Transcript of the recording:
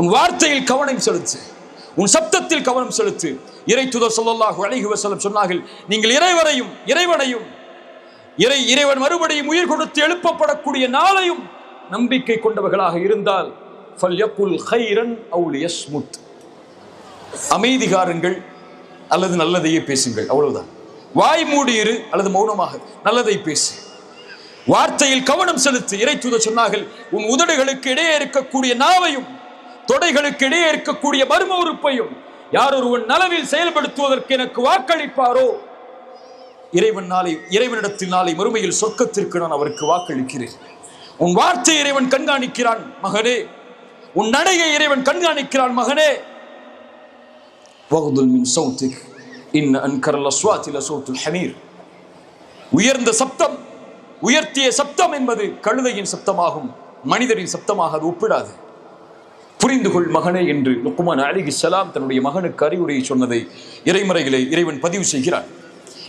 உன் வார்த்தையில் கவனம் செலுத்து. உன் சப்தத்தில் கவனம் செலுத்து. இறை துதர் சொல்லல்லாஹு அழகி வசலம் சொன்னார்கள் நீங்கள் இறைவரையும் இறைவனையும் இறை இறைவன் மறுபடியும் உயிர் கொடுத்து எழுப்பப்படக்கூடிய நாளையும் நம்பிக்கை கொண்டவர்களாக இருந்தால் ஃபல்யக்குல் ஹைரன் அவுல் யஸ்முத். அமைதிகாருங்கள் அல்லது நல்லதையே பேசுங்கள் அவ்வளவுதான். வாய் மூடியிரு அல்லது மௌனமாக நல்லதை பேசு. வார்த்தையில் கவனம் செலுத்து. இறை தூதர் சொன்னார்கள் உன் உதடுகளுக்கு இடையே இருக்கக்கூடிய நாவையும் தொடைகளுக்கு இடையே இருக்கக்கூடிய மர்ம உறுப்பையும் யார் ஒருவன் நலவில் செயல்படுத்துவதற்கு எனக்கு வாக்களிப்பாரோ? இறைவன் நாளை இறைவனிடத்தில் நாளை மறுமையில் சொர்க்கத்திற்கு நான் அவருக்கு வாக்களிக்கிறேன். உன் வார்த்தை இறைவன் கண்காணிக்கிறான் மகனே. உன் நடையை இறைவன் கண்காணிக்கிறான் மகனே. வகுதுல் மின் சௌத்திக். இன் அன்கரல்ல சுவாத்தில சௌத்துல் ஹமீர். உயர்ந்த சப்தம் உயர்த்திய சப்தம் என்பது கழுதையின் சப்தமாகும் மனிதரின் சப்தமாக அது ஒப்பிடாது. புரிந்து கொள் மகனே என்று லுக்குமான் அலிகி சலாம் தன்னுடைய மகனுக்கு அறிவுரையை சொன்னதை இறைமறைகளை இறைவன் பதிவு செய்கிறான்.